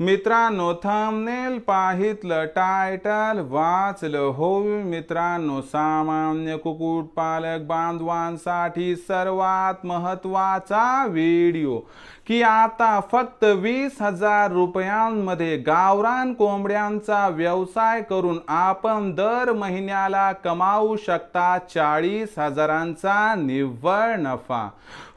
मित्रांनो thumbnail पाहितलं title वाचलं हो मित्रांनो सामान्य कुक्कुटपालक बांधवांसाठी सर्वात महत्त्वाचा व्हिडिओ की आता फक्त वीस हजार रुपयांमध्ये गावरान कोंबड्यांचा व्यवसाय करून आपण दर महिन्याला कमावू शकता चाळीस हजारांचा निव्वळ नफा.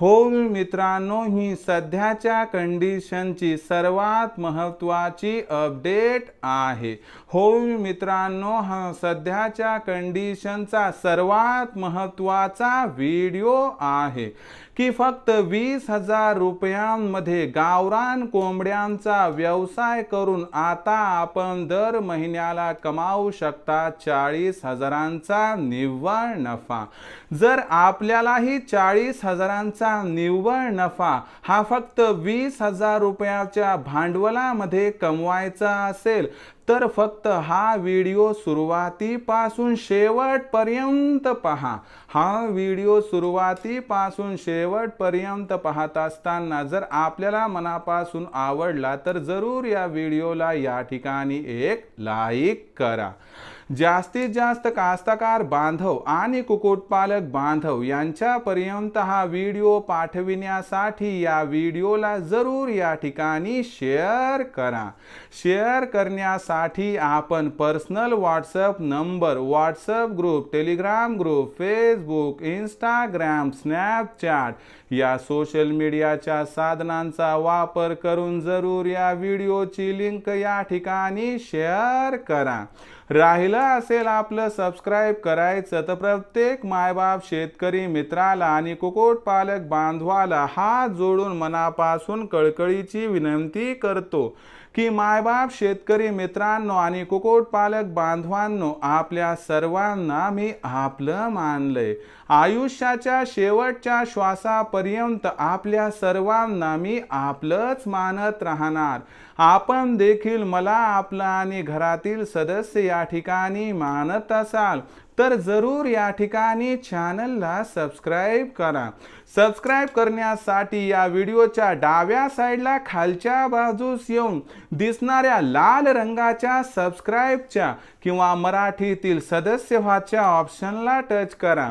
हो मित्रांनो ही सध्याच्या कंडिशनची सर्वात महत्त्वाची अपडेट आहे. हो मित्रांनो हा सध्याच्या कंडिशनचा सर्वात महत्त्वाचा व्हिडिओ आहे. की फक्त वीस हजार रुपयांमध्ये गावरान कोंबड्यांचा व्यवसाय करून आता आपण दर महिन्याला कमावू शकता चाळीस हजारांचा निव्वळ नफा. जर आपल्यालाही चाळीस हजारांचा निव्वळ नफा हा फक्त वीस हजार रुपयाच्या भांडवलामध्ये कमवायचा असेल तर फक्त हा व्हिडिओ सुरुवातीपासून शेवटपर्यंत पहा. हा व्हिडिओ सुरुवातीपासून शेवटपर्यंत पाहत असताना जर आपल्याला मनापासून आवडला तर जरूर या व्हिडिओला या ठिकाणी एक लाईक करा. जास्तीत जास्त कास्तकार बांधव आणि कुक्कुटपालक बांधव यांच्यापर्यंत हा व्हिडिओ पाठविण्यासाठी या व्हिडिओला जरूर या ठिकाणी शेअर करा. शेअर करण्यासाठी आपण personal WhatsApp number WhatsApp group Telegram group face Facebook Instagram Snapchat या सोशल मीडियाच्या साधनांचा वापर करून जरूर या व्हिडिओची लिंक या ठिकाणी शेअर करा. राहिलं असेल आपलं सबस्क्राईब करायचं तर प्रत्येक मायबाप शेतकरी मित्राला आणि कुक्कुटपालक बांधवाला हात जोडून मनापासून कळकळीची विनंती करतो. की मायबाप शेतकरी मित्रांनो आणि कुक्कुटपालक बांधवांनो आपल्या सर्वांना मी आपलं मानलंय. आयुष्याच्या शेवटच्या श्वासापर्यंत आपल्या सर्वांना मी आपलंच मानत राहणार. आपण देखील मला आपला आणि घरातील सदस्य या ठिकाणी मानत असाल तर जरूर या ठिकाणी चॅनलला सबस्क्राईब करा. सबस्क्राईब करण्यासाठी या व्हिडिओच्या डाव्या साईडला खालच्या बाजूस येऊन दिसणाऱ्या लाल रंगाच्या सबस्क्राईबच्या किंवा मराठीतील सदस्य व्हाच्या ऑप्शनला टच करा.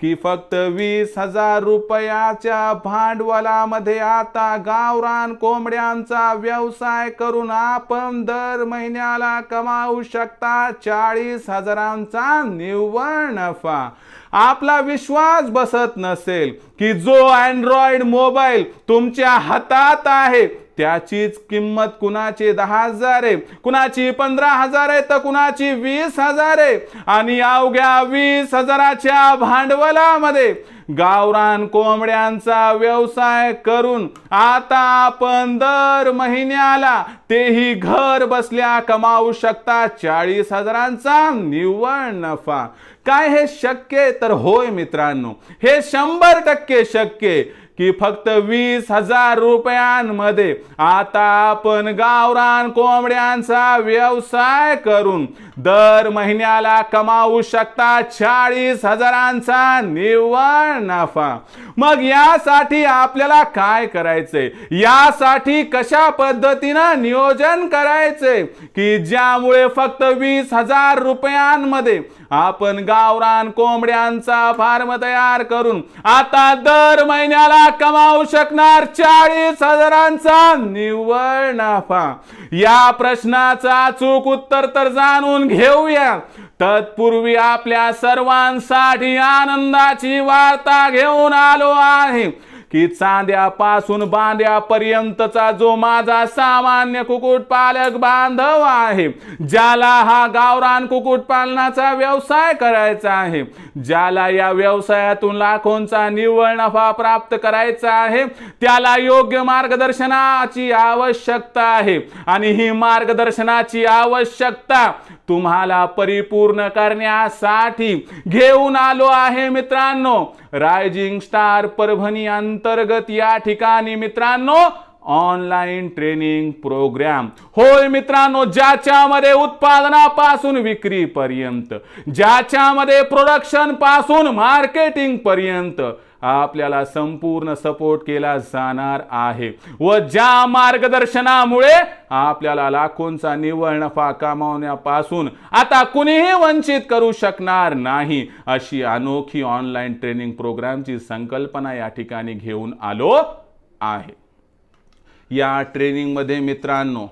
की फक्त वीस हजार रुपयाच्या भांडवलामध्ये आता गावरान कोंबड्यांचा व्यवसाय करून आपण दर महिन्याला कमावू शकता चाळीस हजारांचा निव्वळ नफा. आपला विश्वास बसत नसेल की जो अँड्रॉइड मोबाईल तुमच्या हातात आहे त्याचीच किंमत कुणाची? दहा हजार आहे. कुणाची पंधरा हजार आहे तर कुणाची वीस हजार आहे. आणि अवघ्या वीस हजाराच्या भांडवलामध्ये गावरान कोंबड्यांचा व्यवसाय करून आता आपण दर महिन्याला तेही घर बसल्या कमावू शकता चाळीस हजारांचा निव्वळ नफा. काय हे शक्य तर होय मित्रांनो हे शंभर टक्के शक्य की फक्त वीस हजार रुपयांमध्ये आता आपण गावरान कोंबड्यांचा व्यवसाय करून दर महिन्याला कमावू शकता चाळीस हजारांचा निव्वळ नफा. मग यासाठी आपल्याला काय करायचंय? यासाठी कशा पद्धतीनं नियोजन करायचंय? की ज्यामुळे फक्त वीस हजार रुपयांमध्ये आपण गावरान कोंबड्यांचा फार्म तयार करून आता दर महिन्याला कमावू शकणार चाळीस हजारांचा निव्वळ नफा. या प्रश्नाचा चूक उत्तर तर जाणून घेऊया. तत्पूर्वी आपल्या सर्वांसाठी आनंदाची वार्ता घेऊन आलो आहे. की चांद्यापासून बांद्यापर्यंतचा जो माझा सामान्य कुक्कुटपालक बांधव आहे ज्याला हा गावरान कुक्कुटपालनाचा व्यवसाय करायचा आहे ज्याला या व्यवसायातून लाखोंचा निव्वळ नफा प्राप्त करायचा आहे त्याला योग्य मार्गदर्शनाची आवश्यकता आहे. आणि ही मार्गदर्शनाची आवश्यकता तुम्हाला परिपूर्ण करण्यासाठी घेऊन आलो आहे मित्रांनो. रायझिंग स्टार परभणी अंतर्गत या ठिकाणी मित्रांनो ऑनलाईन ट्रेनिंग प्रोग्राम होय मित्रांनो ज्याच्यामध्ये उत्पादनापासून विक्रीपर्यंत ज्याच्यामध्ये प्रोडक्शनपासून मार्केटिंग पर्यंत आपल्याला संपूर्ण सपोर्ट केला जाणार आहे. व ज्या मार्गदर्शनामुळे आपल्याला लाखोंचा निव्वळ नफा कमावण्यापासून आता कुणीही वंचित करू शकणार नाही अशी अनोखी ऑनलाईन ट्रेनिंग प्रोग्रामची संकल्पना या ठिकाणी घेऊन आलो आहे. या ट्रेनिंगमध्ये मित्रांनो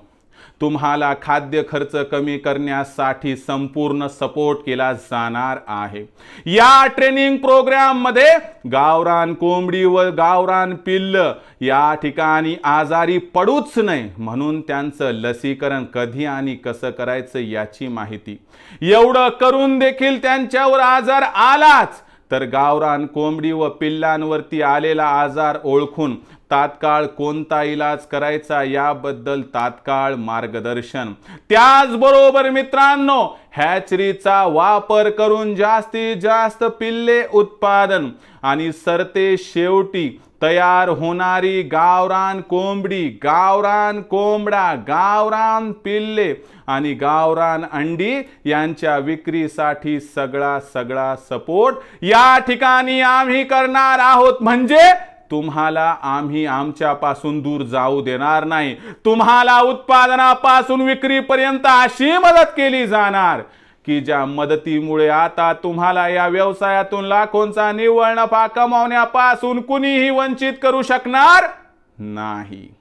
तुम्हाला खाद्य खर्च कमी करण्यासाठी संपूर्ण सपोर्ट केला जाणार आहे. या ट्रेनिंग प्रोग्राममध्ये गावरान कोंबडी व गावरान पिल्ल या ठिकाणी आजारी पडूच नाही म्हणून त्यांचं लसीकरण कधी आणि कसं करायचं याची माहिती. एवढं करून देखील त्यांच्यावर आजार आलाच. तर गावरान कोंबडी व पिल्लांवरती आलेला आजार ओळखून तात्काळ कोणता इलाज करायचा याबद्दल तात्काळ मार्गदर्शन. त्याचबरोबर मित्रांनो हॅचरीचा वापर करून जास्तीत जास्त पिल्ले उत्पादन आणि सरते शेवटी तयार होणारी गावरान कोंबडी गावरान कोंबडा गावरान पिल्ले आणि गावरान अंडी यांच्या विक्रीसाठी सगळा सगळा सपोर्ट या ठिकाणी आम्ही करणार आहोत. म्हणजे तुम्हाला आम्ही आमच्यापासून दूर जाऊ देणार नाही. तुम्हाला उत्पादनापासून विक्रीपर्यंत अशी मदत केली जाणार. की ज्या मदतीमुळे आता तुम्हाला या व्यवसायातून लाखोंचा निव्वळ नफा कमावण्यापासून कुणीही वंचित करू शकणार नाही.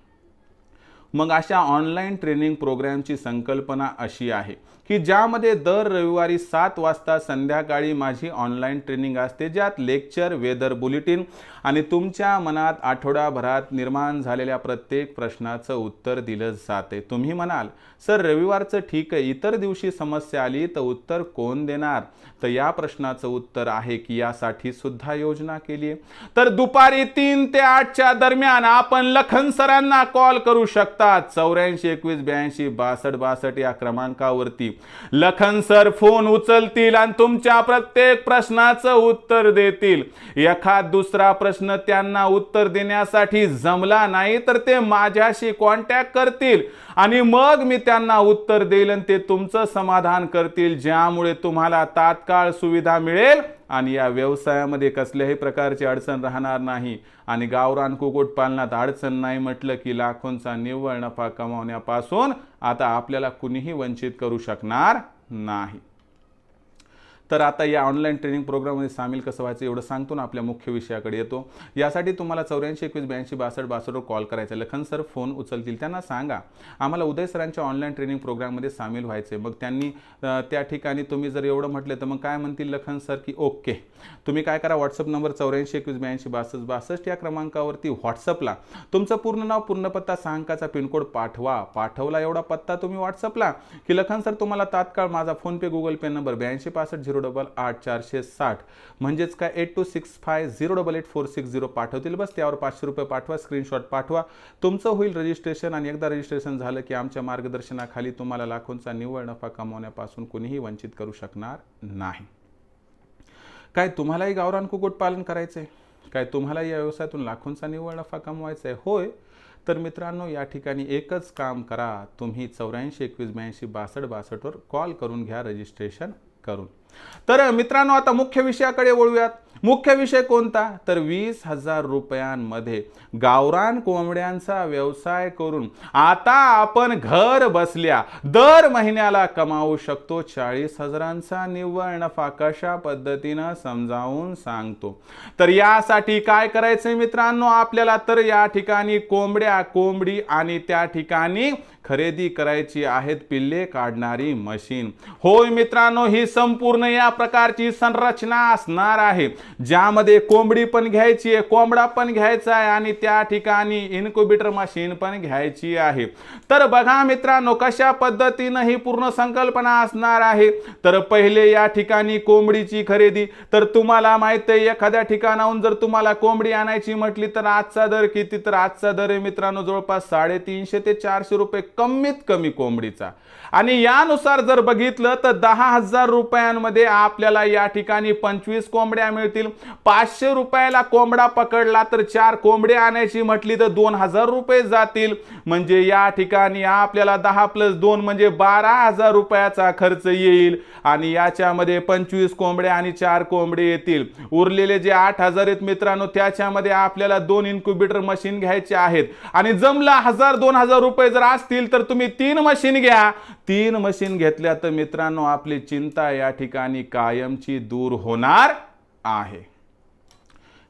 मग अशा ऑनलाईन ट्रेनिंग प्रोग्रामची संकल्पना अशी आहे. की ज्यामध्ये दर रविवारी सात वाजता संध्याकाळी माझी ऑनलाईन ट्रेनिंग असते ज्यात लेक्चर वेदर बुलेटिन आणि तुमच्या मनात आठवडाभरात निर्माण झालेल्या प्रत्येक प्रश्नाचं उत्तर दिलं जाते. तुम्ही म्हणाल सर रविवारचं ठीक आहे इतर दिवशी समस्या आली तर उत्तर कोण देणार? तर या प्रश्नाचं उत्तर आहे की यासाठी सुद्धा योजना केली आहे. तर दुपारी तीन ते आठच्या दरम्यान आपण लखन सरांना कॉल करू शकता. चौऱ्याऐंशी एकवीस ब्याऐंशी बासष्ट बासष्ट या क्रमांकावरती. लखन सर फोन उचलतील आणि तुमच्या प्रत्येक प्रश्नाचं उत्तर देतील. एखाद दुसरा प्रश्न त्यांना उत्तर देण्यासाठी जमला नाही तर ते माझ्याशी कॉन्टॅक्ट करतील. आणि मग मी त्यांना उत्तर देईल आणि ते तुमचं समाधान करतील ज्यामुळे तुम्हाला तात्काळ सुविधा मिळेल. आणि या व्यवसायामध्ये कसल्याही प्रकारची अडचण राहणार नाही. आणि गावरान कुक्कुटपालनात अडचण नाही म्हटलं की लाखोंचा निव्वळ नफा कमावण्यापासून आता आपल्याला कुणीही वंचित करू शकणार नाही. तर आता या ऑनलाईन ट्रेनिंग प्रोग्राममध्ये सामील कसं व्हायचं एवढं सांगतो ना आपल्या मुख्य विषयाकडे येतो. यासाठी तुम्हाला चौऱ्याऐंशी एकवीस ब्याऐंशी बासष्ट बासष्टवर कॉल करायचा लखन सर फोन उचलतील. त्यांना सांगा आम्हाला उदय सरांच्या ऑनलाईन ट्रेनिंग प्रोग्राममध्ये सामील व्हायचे मग त्यांनी त्या ठिकाणी तुम्ही जर एवढं म्हटलं तर मग काय म्हणतील लखन सर की ओके. तुम्ही काय करा व्हॉट्सअप नंबर चौऱ्याऐंशी एकवीस ब्याऐंशी बासष्ट बासष्ट या क्रमांकावरती व्हॉट्सअपला तुमचं पूर्ण नाव पूर्ण पत्ता सहा अंकाचा पिनकोड पाठवा. पाठवला एवढा पत्ता तुम्ही व्हॉट्सअपला की लखन सर तुम्हाला तात्काळ माझा फोनपे गुगल पे नंबर ब्याऐंशी पासष्ट झिरो डबल आठ चारशे साठ. म्हणजेच काय eight two six five zero double eight four six zero पाठवतील. बस त्यावर पाचशे रुपये पाठवा स्क्रीनशॉट पाठवा. तुमचं होईल रजिस्ट्रेशन आणि एकदा रजिस्ट्रेशन झालं की आमच्या मार्गदर्शनाखाली तुम्हाला लाखोंचा निव्वळ नफा कमावण्यापासून कुणीही वंचित करू शकणार नाही. काय तुम्हालाही गावरान कुक्कुटपालन करायचं आहे काय तुम्हाला या व्यवसायातून लाखोंचा निव्वळ नफा कमवायचा आहे होय. तर मित्रांनो या ठिकाणी एकच काम करा. तुम्ही चौऱ्याऐंशी एकवीस ब्याऐंशी बासष्ट बासष्टवर कॉल करून घ्या रजिस्ट्रेशन करून. तर मित्रांनो आता मुख्य विषयाकडे वळूयात. मुख्य विषय कोणता? तर वीस हजार रुपयांमध्ये गावरान कोंबड्यांचा व्यवसाय करून आता आपण घर बसल्या दर महिन्याला कमावू शकतो चाळीस हजारांचा निव्वळ नफा कशा पद्धतीनं समजावून सांगतो. तर यासाठी काय करायचंय मित्रांनो? आपल्याला तर या ठिकाणी कोंबड्या कोंबडी आणि त्या ठिकाणी खरेदी करायची आहेत पिल्ले काढणारी मशीन. होय मित्रांनो ही संपूर्ण या प्रकारची संरचना असणार आहे. ज्यामध्ये कोंबडी पण घ्यायची आहे कोंबडा पण घ्यायचा आहे आणि त्या ठिकाणी इन्क्युबेटर मशीन पण घ्यायची आहे. तर बघा मित्रांनो कशा पद्धतीनं ही पूर्ण संकल्पना असणार आहे? तर पहिले या ठिकाणी कोंबडीची खरेदी. तर तुम्हाला माहीत आहे एखाद्या ठिकाणाहून जर तुम्हाला कोंबडी आणायची म्हटली तर आजचा दर किती? तर आजचा दर आहे मित्रांनो जवळपास साडेतीनशे ते चारशे रुपये कमीत कमी कोंबडीचा. आणि यानुसार जर बघितलं तर दहा हजार रुपयांमध्ये आपल्याला या ठिकाणी पंचवीस कोंबड्या मिळतील. पाचशे रुपयाला कोंबडा पकडला तर चार कोंबडे आणायची म्हटली तर दोन हजार रुपये जातील. म्हणजे या ठिकाणी आपल्याला दहा प्लस दोन म्हणजे बारा हजार रुपयाचा खर्च येईल. आणि याच्यामध्ये पंचवीस कोंबड्या आणि चार कोंबडे येतील. उरलेले जे आठ हजार आहेत मित्रांनो त्याच्यामध्ये आपल्याला दोन इन्क्युबेटर मशीन घ्यायचे आहेत. आणि जमला हजार दोन हजार रुपये जर असतील तर तुम्ही तीन मशीन घ्या. तीन मशीन घेतल्या तर मित्रांनो आपली चिंता या ठिकाणी कायमची दूर होणार आहे.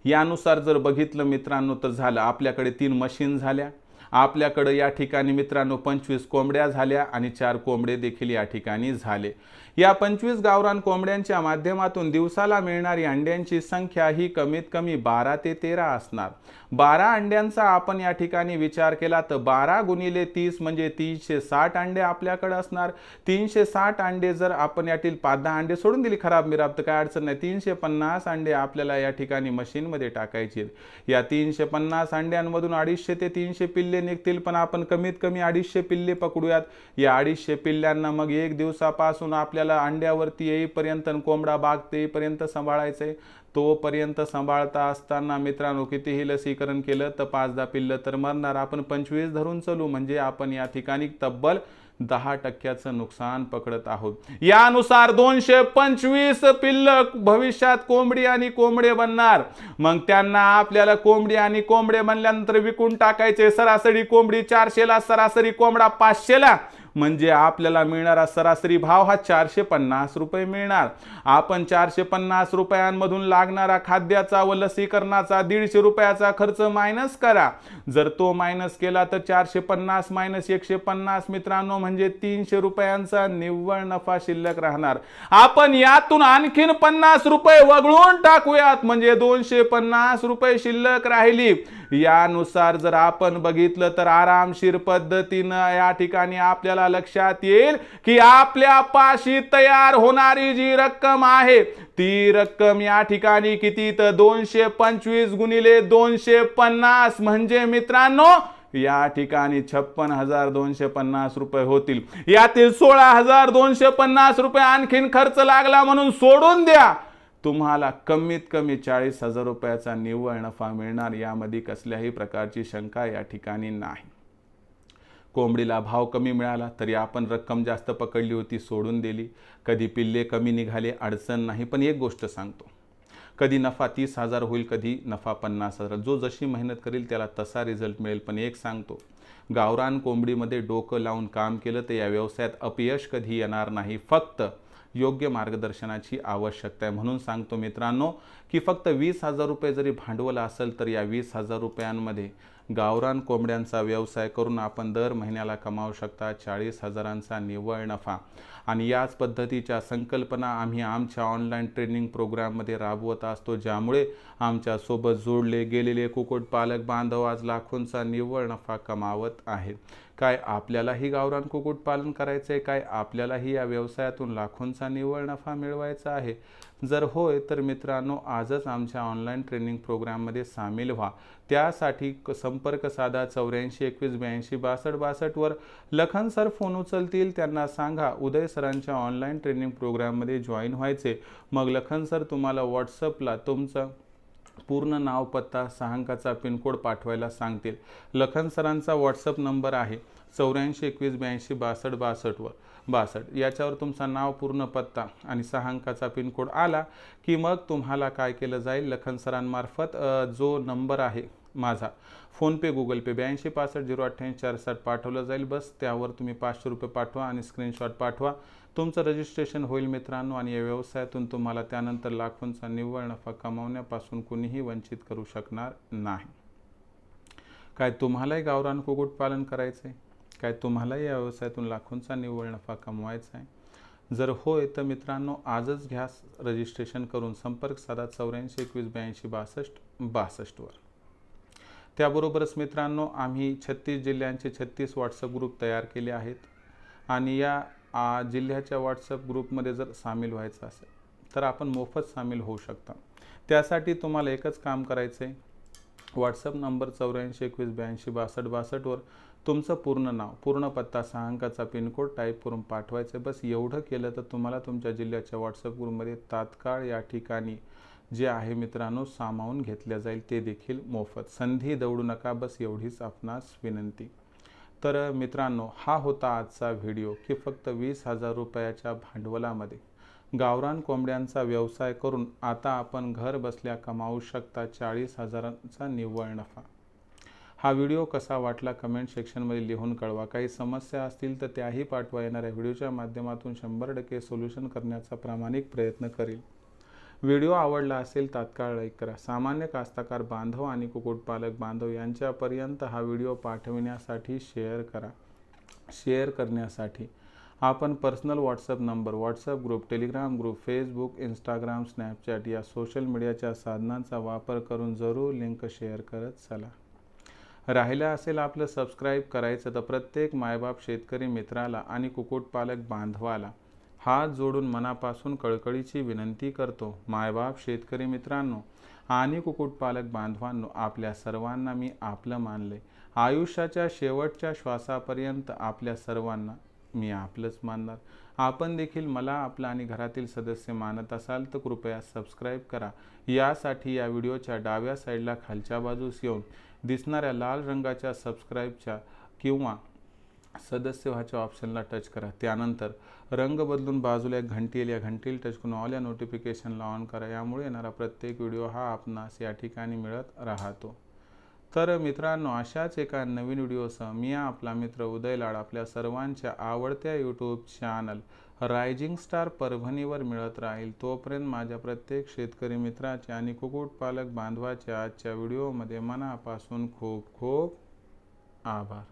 यानुसार जर बघितलं मित्रांनो तर झालं आपल्याकडे तीन मशीन झाल्या. आपल्याकडं या ठिकाणी मित्रांनो पंचवीस कोंबड्या झाल्या आणि चार कोंबडे देखील या ठिकाणी झाले. या पंचवीस गावरान कोंबड्यांच्या माध्यमातून दिवसाला मिळणारी अंड्यांची संख्या ही कमीत कमी बारा ते तेरा असणार. बारा अंड्यांचा आपण या ठिकाणी विचार केला तर बारा गुणिले तीस म्हणजे तीनशे साठ अंडे आपल्याकडे असणार. तीनशे साठ अंडे जर आपण यातील पाच दहा अंडे सोडून दिली खराब मिराब तर काय अडचण नाही. तीनशे पन्नास अंडे आपल्याला या ठिकाणी मशीनमध्ये टाकायचे या तीनशे पन्नास अंड्यांमधून अडीचशे ते तीनशे पिल्ले निघतील पण आपण कमीत कमी अडीचशे पिल्ले पकडूयात. या अडीचशे पिल्ल्यांना मग एक दिवसापासून आपल्याला अंड्यावरती येईपर्यंत कोंबडा बागते येईपर्यंत आहे तोपर्यंत सांभाळता असताना मित्रांनो कितीही लसीकरण केलं तर पाच दहा पिल्लं तर मरणार. आपण पंचवीस धरून चलू म्हणजे आपण या ठिकाणी तब्बल दहा टक्क्याचं नुकसान पकडत आहोत. यानुसार दोनशे पंचवीस पिल्ल भविष्यात कोंबडी आणि कोंबडे बनणार. मग त्यांना आपल्याला कोंबडी आणि कोंबडे बनल्यानंतर विकून टाकायचे. सरासरी कोंबडी चारशेला सरासरी कोंबडा पाचशेला. म्हणजे आपल्याला मिळणारा सरासरी भाव हा चारशे पन्नास रुपये मिळणार. आपण चारशे पन्नास रुपयांमधून लागणारा खाद्याचा व लसीकरणाचा दीडशे रुपयाचा खर्च मायनस करा. जर तो मायनस केला तर चारशे पन्नास मायनस एकशे पन्नास मित्रांनो म्हणजे तीनशे रुपयांचा निव्वळ नफा शिल्लक राहणार. आपण यातून आणखीन पन्नास रुपये वगळून टाकूयात म्हणजे दोनशे पन्नास रुपये शिल्लक राहिली. यानुसार जर आपण बघितलं तर आरामशीर पद्धतीनं या ठिकाणी आपल्याला लक्षात येईल की आपल्या पाशी तयार होणारी जी रक्कम आहे ती रक्कम या ठिकाणी किती तर दोनशे पंचवीस गुणिले दोनशे पन्नास. म्हणजे मित्रांनो या ठिकाणी छप्पन हजार दोनशे पन्नास रुपये होतील. यातील सोळा हजार दोनशे पन्नास रुपये आणखीन खर्च लागला म्हणून सोडून द्या. तुम्हाला कमीत कमी चाळीस हजार रुपयाचा निव्वळ नफा मिळणार. यामध्ये कसल्याही प्रकारची शंका या ठिकाणी नाही. कोंबडीला भाव कमी मिळाला तरी आपण रक्कम जास्त पकडली होती सोडून दिली. कधी पिल्ले कमी निघाले अडचण नाही पण एक गोष्ट सांगतो. कधी नफा तीस हजार होईल कधी नफा पन्नास हजार. जो जशी मेहनत करेल त्याला तसा रिझल्ट मिळेल. पण एक सांगतो गावरान कोंबडीमध्ये डोकं लावून काम केलं तर या व्यवसायात अपयश कधी येणार नाही. फक्त योग्य मार्गदर्शनाची आवश्यकता आहे. म्हणून सांगतो मित्रांनो की फक्त वीस हजार रुपये जरी भांडवल असेल तर या वीस हजार रुपयांमध्ये गावरान कोंबड्यांचा व्यवसाय करून आपण दर महिन्याला कमावू शकता चाळीस हजारांचा निव्वळ नफा. आणि याच पद्धतीच्या संकल्पना आम्ही आमच्या ऑनलाईन ट्रेनिंग प्रोग्राममध्ये राबवत असतो ज्यामुळे आमच्यासोबत जोडले गेलेले कुक्कुटपालक बांधव आज लाखोंचा निव्वळ नफा कमावत आहेत. काय आपल्यालाही गावरान कुक्कुटपालन करायचं आहे काय आपल्यालाही या व्यवसायातून लाखोंचा निव्वळ नफा मिळवायचा आहे? जर होय तर मित्रांनो आजच आमच्या ऑनलाईन ट्रेनिंग प्रोग्राममध्ये सामील व्हा. त्यासाठी क- संपर्क साधा चौऱ्याऐंशी एकवीस ब्याऐंशी बासष्ट बासष्टवर लखन सर फोन उचलतील त्यांना सांगा उदय सरांच्या ऑनलाईन ट्रेनिंग प्रोग्राममध्ये जॉईन व्हायचे. मग लखन सर तुम्हाला व्हॉट्सअपला तुमचं पूर्ण नाव पत्ता सहा अंकाचा पिनकोड पाठवायला सांगतील. लखन सरांचा व्हॉट्सअप नंबर आहे चौऱ्याऐंशी एकवीस ब्याऐंशी बासष्ट बासष्टवर बासष्ट. याच्यावर तुमचा नाव पूर्ण पत्ता आणि सहा अंकाचा पिनकोड आला की मग तुम्हाला काय केलं जाईल? लखन सरांमार्फत जो नंबर आहे माझा फोनपे गुगल पे ब्याऐंशी पासष्ट झिरो अठ्ठ्याऐंशी चार साठ पाठवलं जाईल. बस त्यावर तुम्ही पाचशे रुपये पाठवा आणि स्क्रीनशॉट पाठवा. तुमचं रजिस्ट्रेशन होईल मित्रांनो आणि या व्यवसायातून तुम्हाला त्यानंतर लाखोंचा निव्वळ नफा कमावण्यापासून कुणीही वंचित करू शकणार नाही. काय तुम्हालाही गावरान कुक्कुटपालन करायचं आहे काय तुम्हाला या व्यवसायातून लाखोंचा निव्वळ नफा कमवायचा आहे? जर होय तर मित्रांनो आजच घ्या रजिस्ट्रेशन करून संपर्क साधा चौऱ्याऐंशी एकवीस ब्याऐंशी बासष्ट बासष्टवर त्याबरोबरच मित्रांनो आम्ही छत्तीस जिल्ह्यांचे छत्तीस व्हॉट्सअप ग्रुप तयार केले आहेत आणि या जिल्ह्याच्या व्हॉट्सअप ग्रुपमध्ये जर सामील व्हायचं असेल तर आपण मोफत सामील होऊ शकता. त्यासाठी तुम्हाला एकच काम करायचं आहे व्हॉट्सअप नंबर चौऱ्याऐंशी एकवीस ब्याऐंशी बासष्ट बासष्टवर तुमचं पूर्ण नाव पूर्ण पत्ता सहा अंकाचा पिनकोड टाईप करून पाठवायचं बस एवढं केलं तर तुम्हाला तुमच्या जिल्ह्याच्या व्हॉट्सअप ग्रुपमध्ये तात्काळ या ठिकाणी जे आहे मित्रांनो सामावून घेतल्या जाईल. ते देखील मोफत. संधी दौडू नका. बस एवढीच आपणास विनंती. तर मित्रांनो हा होता आजचा व्हिडिओ की फक्त वीस हजार रुपयाच्या भांडवलामध्ये गावरान कोंबड्यांचा व्यवसाय करून आता आपण घर बसल्या कमावू शकता चाळीस हजारांचा निव्वळ नफा. हा व्हिडिओ कसा वाटला कमेंट सेक्शनमध्ये लिहून कळवा. काही समस्या असतील तर त्याही पाठवा. येणाऱ्या व्हिडिओच्या माध्यमातून शंभर टक्के सोल्युशन करण्याचा प्रामाणिक प्रयत्न करील. व्हिडिओ आवडला असेल तात्काळ लाईक करा. सामान्य कास्तकार बांधव आणि कुक्कुटपालक बांधव यांच्यापर्यंत हा व्हिडिओ पाठविण्यासाठी शेअर करा. शेअर करण्यासाठी आपण personal WhatsApp number WhatsApp group Telegram group Facebook Instagram Snapchat या सोशल मीडियाच्या साधनांचा वापर करून जरूर लिंक शेअर करत चला. राहिलं असेल आपलं सबस्क्राईब करायचं तर प्रत्येक मायबाप शेतकरी मित्राला आणि कुक्कुटपालक बांधवाला हात जोडून मनापासून कळकळीची विनंती करतो. मायबाप शेतकरी मित्रांनो आणि कुक्कुटपालक बांधवांनो आपल्या सर्वांना मी आपलं मानले आयुष्याच्या शेवटच्या श्वासापर्यंत आपल्या सर्वांना मी आपलंच मानणार. आपण देखील मला आपलं आणि घरातील सदस्य मानत असाल तर कृपया सबस्क्राईब करा. यासाठी या व्हिडिओच्या डाव्या साईडला खालच्या बाजूस येऊन दिसणाऱ्या लाल रंगाच्या सबस्क्राईबच्या किंवा सदस्य व्हायच्या ऑप्शनला टच करा. त्यानंतर रंग बदलून बाजूला एक घंटी येईल या घंटील टच करून ऑल या नोटिफिकेशनला ऑन करा. यामुळे येणारा प्रत्येक व्हिडिओ हा आपणास या ठिकाणी मिळत राहतो. तर मित्रांनो अशाच एका नवीन व्हिडिओसह मी आपला मित्र उदय लाड आपल्या सर्वांच्या आवडत्या यूट्यूब चॅनल रायझिंग स्टार परभणीवर मिळत राहील. तोपर्यंत माझ्या प्रत्येक शेतकरी मित्राचे आणि कुक्कुटपालक बांधवाच्या आजच्या व्हिडिओमध्ये मनापासून खूप खूप आभार.